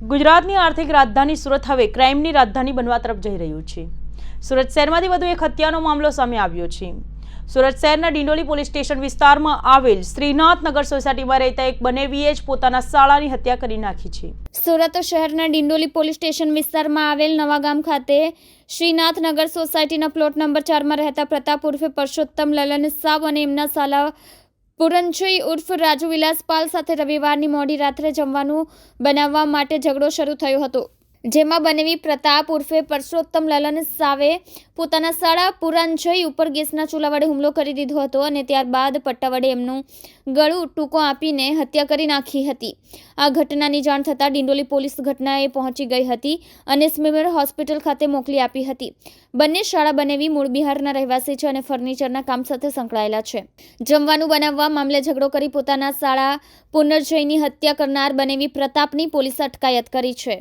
ગુજરાતની આર્થિક રાજધાની સુરત હવે ક્રાઇમની રાજધાની બનવા તરફ જઈ રહ્યું છે. સુરત શહેરમાંથી વધુ એક હત્યાનો મામલો સામે આવ્યો છે. સુરત શહેરના ડિંડોલી પોલીસ સ્ટેશન વિસ્તારમાં આવેલ શ્રીનાથનગર સોસાયટીમાં રહેતા એક બનેવીએ જ પોતાના શાળાની હત્યા કરી નાખી છે. સુરત શહેરના ડિંડોલી પોલીસ સ્ટેશન વિસ્તારમાં આવેલ નવાગામ ખાતે શ્રીનાથનગર સોસાયટીના પ્લોટ નંબર ચારમાં રહેતા પ્રતાપ ઉર્ફે પરસોત્તમ લલન સાવ અને એમના સાલા પુરંજોઈ ઉર્ફ રાજુ વિલાસપાલ સાથે રવિવારની મોડી રાત્રે જમવાનું બનાવવા માટે ઝઘડો શરૂ થયો હતો. જેમાં બનેવી પ્રતાપ ઉર્ફે પરસોત્તમ લલન સાવે પોતાના સાળા પુરાંજય ઉપર ગેસના ચૂલા વડે હુમલો કરી દીધો હતો અને ત્યારબાદ પટ્ટા વડે એમનું ગળું ટૂંકો આપીને હત્યા કરી નાખી હતી. આ ઘટનાની જાણ થતાં ડિંડોલી પોલીસ ઘટનાએ પહોંચી ગઈ હતી અને સ્મીમેર હોસ્પિટલ ખાતે મોકલી આપી હતી. બંને શાળા બનેવી મૂળ બિહારના રહેવાસી છે અને ફર્નિચરના કામ સાથે સંકળાયેલા છે. જમવાનું બનાવવા મામલે ઝઘડો કરી પોતાના શાળા પુનર્જયની હત્યા કરનાર બનેવી પ્રતાપની પોલીસે અટકાયત કરી છે.